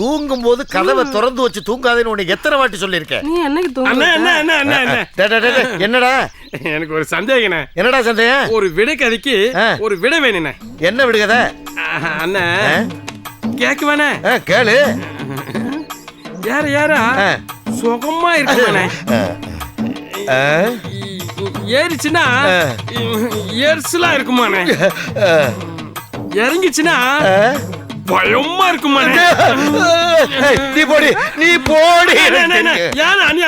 தூங்கும் போது கதவை திறந்து வச்சு தூங்காதேன்னு உனக்கு எத்தனை வாட்டி சொல்லியிருக்கேன் நீ என்னைக்கு அண்ணா தூங்க என்ன என்ன என்ன என்ன டேய், டேய், டேய், டேய், என்னடா? எனக்கு ஒரு சந்தேகண்ணே. என்னடா சந்தேகம்? ஒரு விடை கதைக்கு ஆ. ஒரு விடை வேணுண்ணே. என்ன விடுகத? ஆஹா, அண்ணே கேக்குவானே கேளு. யார யாரா? ஆ. சுகமா இருக்குமாண்ணே. ஆ, ஏறிச்சுன்னா ஆ. எரிசலா இருக்குமாண்ணே. ஆ, இறங்கிச்சுன்னா ஆ. பயமா இருக்குமாண்ணே ஏய், நீ போடி நீ போடி ஏன் அண்ணி? அண்ணி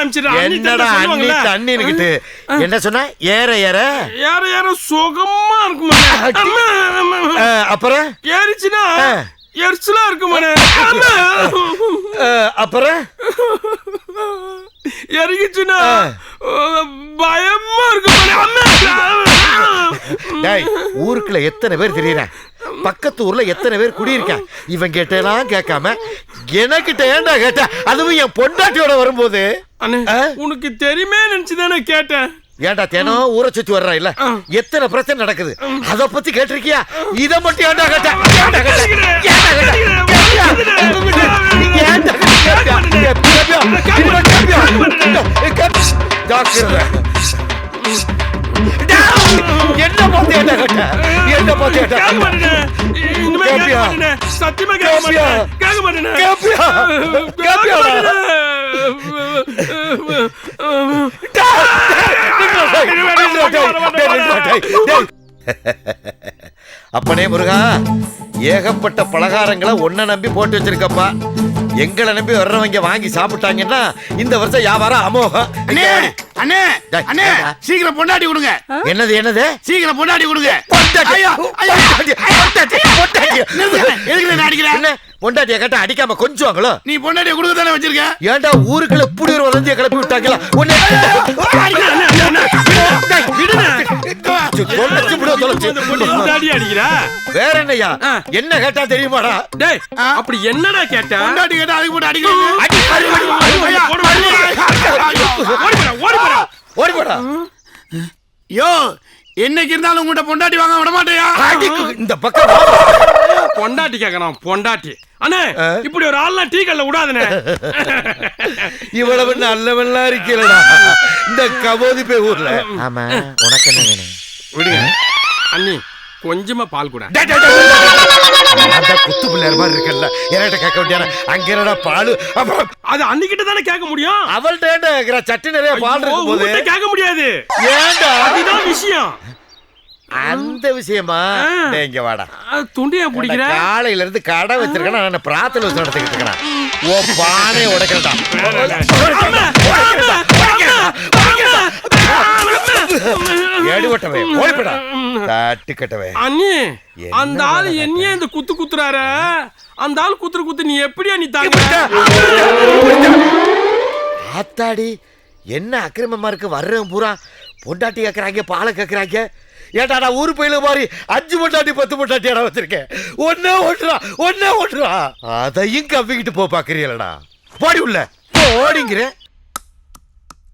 என்னடா அண்ணி? தண்ணி நிக்கிட்டு என்ன சொன்ன ஏற ஏற யார யார சுகமா. ஆ, அப்புறம் ஏறிச்சுன்னா ஆ. எரிச்சலா அம்மா. ஆ, அப்புறம் இறங்கிச்சுன்னா. பயமா அம்மா. டேய் ஊருக்குள்ள எத்தனை பேர் தெரியறேன் பக்கத்து ஊர்ல எத்தனை பேர் குடியிருக்கேன் இவன் கேட்டெல்லாம் கேட்காம எனக்கிட்ட ஏன்டா கேட்ட? அதுவும் என் பொண்டாட்டியோட வரும்போது? உனக்கு தெரியுமே நினைச்சுதானே கேட்டேன். ஏன்டா தினம் ஊரை சுத்தி வர்றா இல்ல? எத்தனை பிரச்சனை நடக்குது? அத பத்தி கேட்டிருக்கியா? இத மட்டும் ஏன்டா கேட்ட? ஏன்டா கேட்ட? ஏன்டா கேட்ட? கேட்டியா? ஏன்டா என்ன பார்த்து ஏன்டா கேட்ட? என்ன பார்த்து கேட்ட? கேப்பியா? சத்தியமா கேப்பியா? கேட்க கேப்பியா? அப்பனே முருகா ஏகப்பட்ட பலகாரங்களை ஒன்ன நம்பி போட்டு வச்சிருக்கப்பா. எங்களை நம்பி வர்றவங்க வாங்கி சாப்பிட்டாங்கன்னா இந்த வருஷம் வியாபாரம் அமோகம். அண்ணே அண்ணே? சீக்கிரம் பொண்டாட்டி கொடுங்க. என்னது என்னது? சீக்கிரம் பொண்டாட்டி கொடுங்க. பொண்டாட்டிய கேட்டா அடிக்காம கொஞ்சுவாங்களோ? நீ பொண்டாட்டியை கொடுக்க தானே வச்சிருக்க? ஏன்டா ஊருக்குள்ள இப்படி ஒரு வதந்திய கிளப்பி விட்டாங்களா? உன்னை அடிக்கிறா வேற. என்ன கேட்டா தெரியுமாடா டேய் அப்படி என்னடா கேட்ட பொண்டாட்டி கேட்டா அதுக்கு போட்டு ஓடு, போடா ஓடி போடா யோ என்னைக்கு இருந்தாலும் உங்கள்கிட்ட பொண்டாட்டி வாங்க விட மாட்டேயா இந்த பக்கம் வா. பொண்டாட்டி கேக்குறான் பொண்டாட்டி அண்ணே? இப்படி ஒரு ஆள்லாம் டீ கல்ல விடாதனே இவ்வளவு நல்லவன்லாம் இருக்கலடா இந்த கபோதி போய் ஊர்ல ஆமா உனக்கு என்ன வேணும் விடுங்க அண்ணி கொஞ்சமா பால் கூட. குத்து பிள்ளையார் மாதிரி இருக்கல்ல. என்கிட்ட கேட்க வேண்டியான அங்க என்னடா பாலு? அது அன்னிக்கிட்ட தானே கேட்க முடியும்? அவள்கிட்ட இருக்கிற சட்டி நிறைய பால் ஐயோ, இருக்கும் போது கேட்க முடியாது. ஏன்டா? அதுதான் விஷயம். அந்த விஷயமா? இங்க வாடா. துண்டியா பிடிக்கிற காலையில இருந்து கடை வச்சிருக்கேன். நான் பிரார்த்தனை வச்சு நடத்திக்கிட்டு இருக்கிறேன் ஓ பானை உடைக்கிறடா ஏடுவட்டவே ஓடிப்படா. தட்டு கட்டவே அண்ணி அந்த ஆள் என்னையே இந்த குத்து குத்துறாரு? அந்த ஆள் குத்துற குத்து நீ எப்படியா நீ தாங்க ஆத்தாடி என்ன அக்கிரமமா இருக்கு? வர்றவன் பூரா பொண்டாட்டி கேக்குறாங்க பாலை கேக்குறாங்க. ஏட்டா நான் ஊரு போயில மாதிரி அஞ்சு பொண்டாட்டி பத்து பொண்டாட்டி இடம் வச்சிருக்கேன். ஒன்னே ஓட்டுறா ஒன்னே ஓட்டுறா அதையும் கவ்விக்கிட்டு போ பாக்குறீங்களடா. போடி உள்ள. போடிங்கிறேன்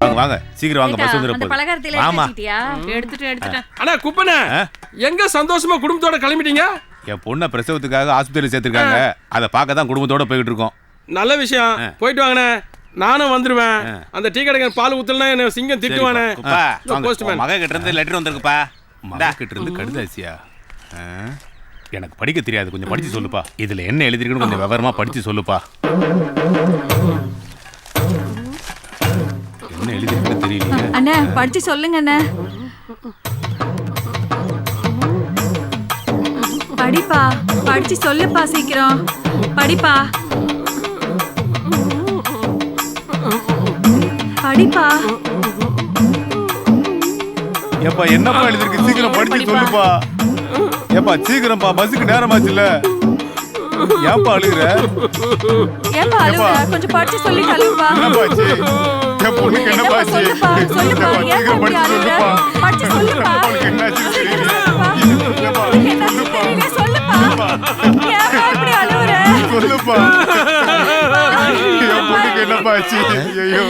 வாங்க வாங்க. சீக்கிரம் வாங்க பஸ் அந்த போகுது. பலகாரத்தில ஆமா. எடுத்துட்டியா எடுத்துட்டு எடுத்துட்டேன் அண்ணா குப்பனே? எங்க சந்தோஷமா குடும்பத்தோட கிளம்பிட்டீங்க? என் பொண்ணை பிரசவத்துக்காக ஆஸ்பத்திரியில் சேர்த்திருக்காங்க. அதை பார்க்க தான் குடும்பத்தோட போய்கிட்டு இருக்கோம் நல்ல விஷயம். போயிட்டு வாங்கண்ணே. நானும் வந்துருவேன். அந்த டீ கடைக்காரன் பால் ஊத்தலனா என்ன சிங்கம் திட்டுவானே. உன் மகன் கிட்ட இருந்து லெட்டர் வந்திருக்குப்பா. மகன் கிட்ட இருந்து கடுதாசியா? ஆ? எனக்கு படிக்க தெரியாது. கொஞ்சம் படிச்சு சொல்லுப்பா. இதுல என்ன எழுதிருக்குன்னு கொஞ்சம் விவரமா படிச்சு சொல்லுப்பா. என்ன எழுதிருக்குன்னு தெரியலையே? அண்ணே படிச்சு சொல்லுங்க அண்ணே படிப்பா படிச்சு சொல்லுப்பா சீக்கிரம். படிப்பா. படிப்பா. ஏப்பா என்னப்பா எழுதிருக்கு சீக்கிரம் படிச்சு சொல்லுப்பா. ஏப்பா சீக்கிரம்ப்பா பஸ்ஸுக்கு நேரமாச்சுல்ல? ஏப்பா அழுகுற? ஏப்பா அழுகுற? கொஞ்சம் படிச்சு சொல்லி கழுவுப்பா என் பொண்ணுக்கு சொல்லுப்பா படிச்சு சொல்லுப்பா. அவளுக்கு. சொல்லுப்பா. சொல்லுப்பா. இப்படி அழுகுற சொல்லுப்பா. எனக்கு என்னப்பா ஆச்சு? ஐயோ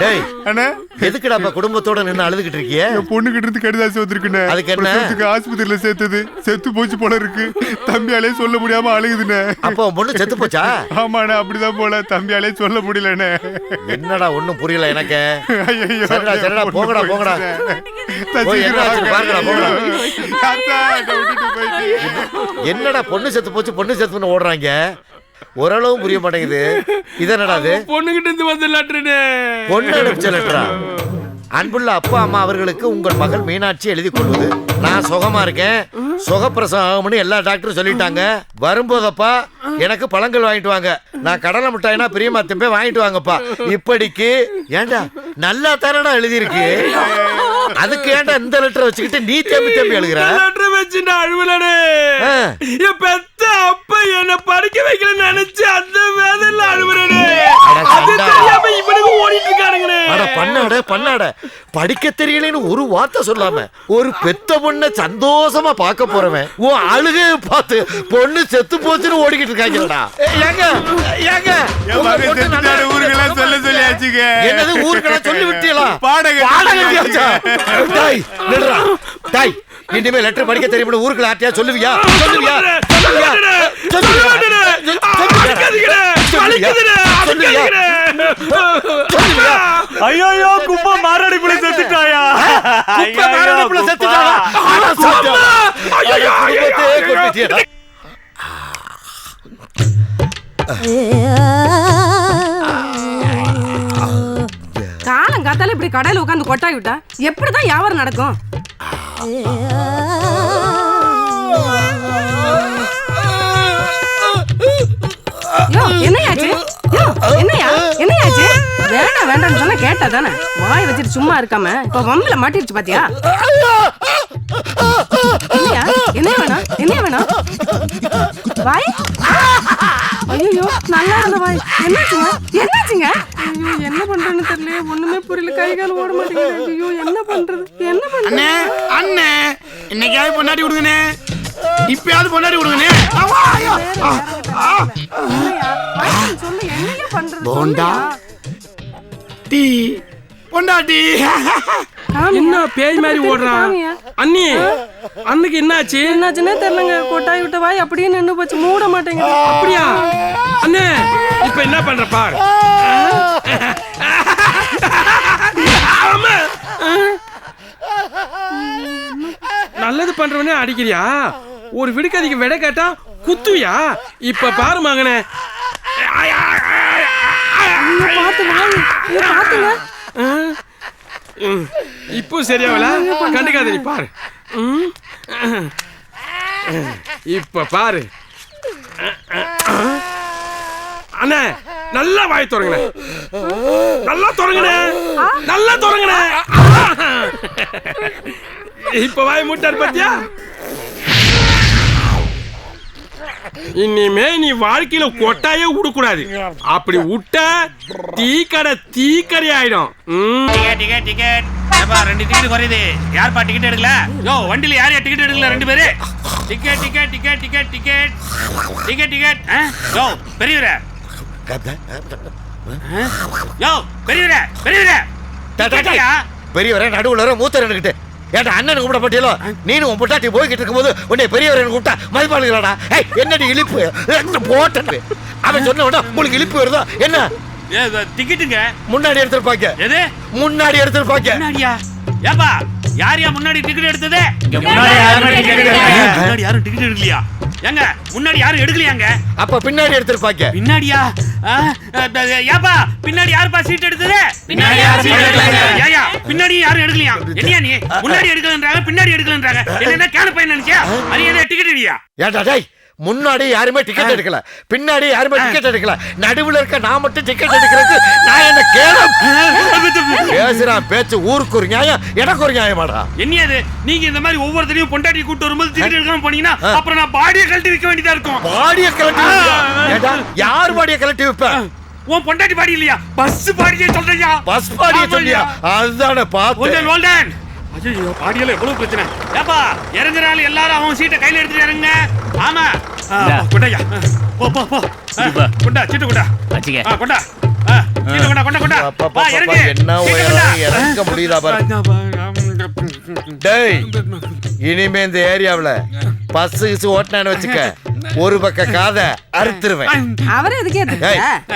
டேய் அண்ணே? எதுக்குடா அப்ப குடும்பத்தோட நின்னு அழுதுகிட்டு இருக்கிய? என் பொண்ணுகிட்ட இருந்து கடிதாசி வந்திருக்குண்ணே. அதுக்கு என்ன? பிரசவத்துக்கு ஆஸ்பத்திரியில சேர்த்தது. செத்து போச்சு போல இருக்கு. தம்பியாலே சொல்ல முடியாம அழுகுதுண்ணே. அப்போ பொண்ணு செத்து போச்சா? ஆமாண்ணே அப்படிதான் போல. தம்பியாலே சொல்ல முடியலண்ணே. என்னடா ஒண்ணும் புரியல எனக்கு. சரிடா, சரிடா, போங்கடா, போங்கடா. என்னடா பொண்ணு செத்து போச்சு பொண்ணு செத்துன்னு ஓடுறாங்க? ஓரளவும் புரிய மாட்டேங்குது இது? பொண்ணுகிட்ட இருந்து வந்து லெட்டருன்னு பொண்ணு அனுப்பிச்ச லெட்டரா? அன்புள்ள அப்பா அம்மா அவர்களுக்கு உங்கள் மகள் மீனாட்சி எழுதி கொள்வது நான் சுகமா இருக்கேன். சுகப்பிரசவம் ஆகும்னு எல்லா டாக்டரும் சொல்லிட்டாங்க. வரும்போதப்பா எனக்கு பழங்கள் வாங்கிட்டு வாங்க. நான் கடலை மிட்டாய்னா பிரியமா திரும்ப வாங்கிட்டு வாங்கப்பா. இப்படிக்கு ஏண்டா நல்லா தானடா எழுதியிருக்கு? அதுக்கு ஏன்டா இந்த லெட்டரை வச்சுக்கிட்டு நீ தேம்பி தேம்பி எழுதுற? நான் அழுவலனே. என் பெத்த அப்பா என்ன படிக்க வைக்கலன்னு நினைச்சு அந்த அது சண்டா. தெரியாம இவனுக்கு ஓடிட்டு அட பண்ணாட பண்ணாட படிக்க தெரியலன்னு ஒரு வார்த்தை சொல்லாம ஒரு பெத்த பொண்ணை சந்தோஷமா பார்க்க போறவன் உன் அழுகைய பார்த்து பொண்ணு செத்து போச்சுன்னு ஓடிக்கிட்டு இருக்காங்கடா ஏங்க ஏங்க ஊருக்கெல்லாம் சொல்ல சொல்லியாச்சுங்க. என்னது ஊருக்கெல்லாம் சொல்லி விட்டீங்களா கட்டியாச்சு. கட்டியாச்சா? டேய் நில்றா டேய் இனிமே லெட்டர் படிக்க தெரியும் ஊருக்குள்ள ஆட்டியா? சொல்லுவியா? சொல்லுவியா? சொல்லுவியா? ஐயோ குப்பை மாரடைப்புல செத்துட்டாயா? குப்பை மாரடைப்புல சத்தியம். அட குடும்பத்தையே கொன்னுட்டியேடா. காலம் காத்தால இப்படி கடையில உட்காந்து கொட்டாய் விட்டா எப்படிதான் வியாபாரம் நடக்கும்? யோ, என்னையாச்சு? யோ, என்னையா? என்னையாச்சு? வேண்டாம் வேண்டாம்னு சொன்னா கேட்டா தானே வாய் வச்சுட்டு சும்மா இருக்காம இப்ப வம்பல மாட்டிருச்சு பாத்தியா? என்னையா? என்ன வேணாம்? என்ன வேணாம்? வாய்? ஐயோ நல்லா இருந்த வாய் என்னாச்சுங்க என்னாச்சுங்க ஐயோ என்ன பண்றேன்னு தெரியல ஒண்ணுமே புரியல கை கால் ஓட மாட்டேங்குது ஐயோ என்ன பண்றது என்ன பண்றது அண்ணே அண்ணே இன்னைக்காவது பொண்டாட்டி கொடுங்கண்ணே இப்பயாவது. என்னையா? வாய் சொல்லு என்னையா பண்றது போண்டா. டீ பொண்டாட்டி. என்ன பேய் மாதிரி ஓடுறான். அண்ணி அன்னைக்கு என்னாச்சு? என்னாச்சுன்னே தெரியலங்க. கொட்டாய் விட்ட வாய் அப்படியே நின்னு போச்சு. மூட மாட்டேங்குது. அப்படியா? அண்ணே இப்ப என்ன பண்ற பார். ஆமா. நல்லது பண்றவனே அடிக்கிறியா? ஒரு விடுக்கதைக்கு விட கேட்டா குத்துவியா? இப்ப பாரு மகனே பாத்து வாய் ஐயோ, பாத்துங்க ம். இப்போ சரியாவல? கண்டுக்காத நீ பாரு. இப்ப பாரு. அண்ணே நல்லா வாய் தொடங்கண்ணே நல்லா தொடங்கண்ணே நல்லா தொடங்கண்ணே இப்ப வாய் மூட்டார் பாத்தியா? இனிமே நீ வாழ்க்கையில கொட்டாயே விடக்கூடாது. அப்படி விட்ட டீ கடை டீ கடை ஆயிடும். ம். டிக்கெட் டிக்கெட் டிக்கெட் ஏப்பா ரெண்டு டிக்கெட் குறையுது. யார்ப்பா டிக்கெட் எடுக்கல? யோ வண்டியில யார் டிக்கெட் எடுக்கல ரெண்டு பேரு? Ticket ticket ticket ticket ticket ticket ticket யோ பெரியவரே. யோ பெரியவரே பெரியவரே? பெரியவரே நடுவுல வர மூத்தர் எனக்கிட்ட ஏன்டா அண்ணன் கூப்பிட பட்டியலோ நீனும் உன் பொட்டாட்டி போய்கிட்டு இருக்கும்போது உன்னை பெரியவர் கூப்பிட்டா மதிப்பாளுங்களாடா ஏய் என்னடி இழிப்பு? போட்டு அவன் சொன்ன உடனே உங்களுக்கு இழிப்பு வருதா? என்ன? ஏ, டிக்கெட்டுங்க முன்னாடி எடுத்திருப்பாங்க. எது? முன்னாடி எடுத்திருப்பாங்க. முன்னாடியா? ஏப்பா யார் யா முன்னாடி டிக்கெட் எடுத்தது. முன்னாடி யாரும் டிக்கெட் எடுக்கலையா? ஏங்க முன்னாடி யாரும் எடுக்கலையாங்க? அப்ப பின்னாடி எடுத்திருப்பாங்க பின்னாடியா? ஏப்பா பின்னாடி யாருப்பா சீட் எடுத்தது? பின்னாடி. ஏய்யா பின்னாடி யாரும் எடுக்கலையா? என்னையா நீ? முன்னாடி எடுக்கலன்றாங்க பின்னாடி எடுக்கலன்றாங்க. என்ன கேன பையன் நினைச்சியா? அது என்ன டிக்கெட் இல்லையா ஏன்டா டேய் முன்னாடி யாருமே டிக்கெட் எடுக்கல. பின்னாடி யாருமே டிக்கெட் எடுக்கல. நடுவுல இருக்க நான் மட்டும் டிக்கெட் எடுக்கிறதுக்கு நான் என்ன கேளம்? பேசுறான் பேச்சு ஊருக்கு ஒரு நியாயம் எனக்கு ஒரு நியாயமாடா. என்னையா அது? நீங்க இந்த மாதிரி ஒவ்வொருத்தரையும் பொண்டாட்டி கூட்டு வரும்போது டிக்கெட் எடுக்காம போனீங்கன்னா. அப்புறம் நான் பாடியை கழட்டி வைக்க வேண்டியதா இருக்கும். பாடிய? ஏண்டா யார் பாடிய கலட்டி வைப்ப? உன் பொண்டாட்டி பாடி இல்லையா? பஸ் பாடியே சொல்றியா? பஸ் பாடிய சொல்லியா? அதுதானே பார்த்து ஐயோ பாடியில எவ்வளவு பிரச்சனை? ஏப்பா இறங்குறாள் எல்லாரும் அவன் சீட்டை கையில எடுத்துட்டு இறங்குங்க. ஆமா. கொண்டாயா போ போ போ. கொண்டா சீட்டு கொண்டா. வச்சுக்க. கொண்டா. இனிமே இந்த ஏரியாவுல பஸ் கிசு ஓட்டினான்னு வச்சுக்க ஒரு பக்க காதை அறுத்துருவேன். அவரை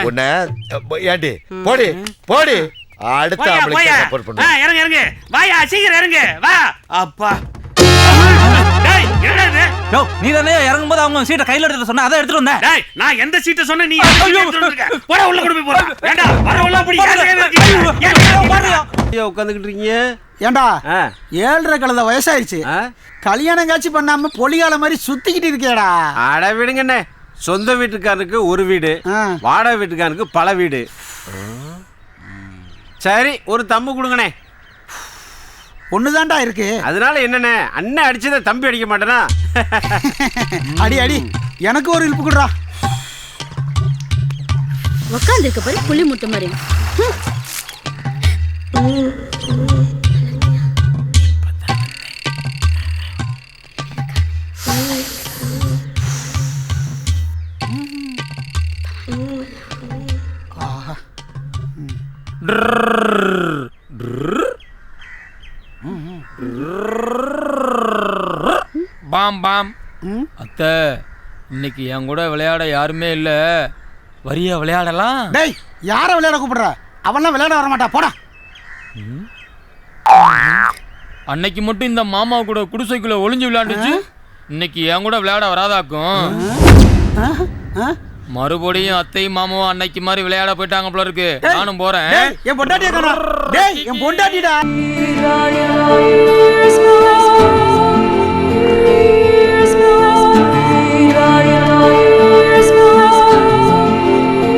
உன்னை ஏண்டி போடி போடி. அடுத்த இறங்கு இறங்கு. வாயா சீக்கிரம் இறங்கு. வா. அப்பா. டேய் என்னடா இது யோ நீ தானே இறங்கும்போது அவங்க சீட்டை கையில எடுத்து சொன்ன அதை எடுத்துட்டு வந்தேன் டேய் நான் எந்த சீட்டை சொன்ன நீ எடுத்துட்டு? போடா உள்ள கொண்டு போய் போடா. ஏண்டா அப்படி வச்சிருக்க? உட்காந்துக்கிட்டு இருக்கீங்க. ஏண்டா ஆ, ஏழரை கழுத வயசாயிருச்சு. ஆ? கல்யாணம் காட்சி பண்ணாம பொலிகால மாதிரி சுத்திக்கிட்டு இருக்கேடா அட விடுங்கண்ணே. சொந்த வீட்டுக்காரனுக்கு ஒரு வீடு. வாடகை வீட்டுக்காரனுக்கு பல வீடு. சரி ஒரு தம்பு கொடுங்கண்ணே. ஒண்ணுதான்டா இருக்கு. அதனால என்னண்ணே அண்ணன் அடிச்சதை தம்பி அடிக்க மாட்டேனா? அடி அடி. எனக்கு ஒரு இழுப்பு கொடுறா. உக்காந்துருக்க பாரு புளி முட்டை மாதிரி. ஹம். பாம் பாம். அத்தை இன்னைக்கு என் கூட விளையாட யாருமே இல்ல. வரியா விளையாடலாம்? டேய் யார விளையாட கூப்பிடுற? அவன்லாம் விளையாட வர மாட்டா. போடா. அன்னைக்கு மட்டும் இந்த மாமா கூட குடிசைக்குள்ள ஒளிஞ்சு விளையாண்டுச்சு. இன்னைக்கு என் கூட விளையாட வராதாக்கும். ஆ? ஆ? மறுபடியும் அத்தையும் மாமாவும் அன்னைக்கு மாதிரி விளையாட போயிட்டாங்க போல இருக்கு. நானும் போறேன். டேய் என் பொண்டாட்டிய காணோம். டேய் என் பொண்டாட்டிடா.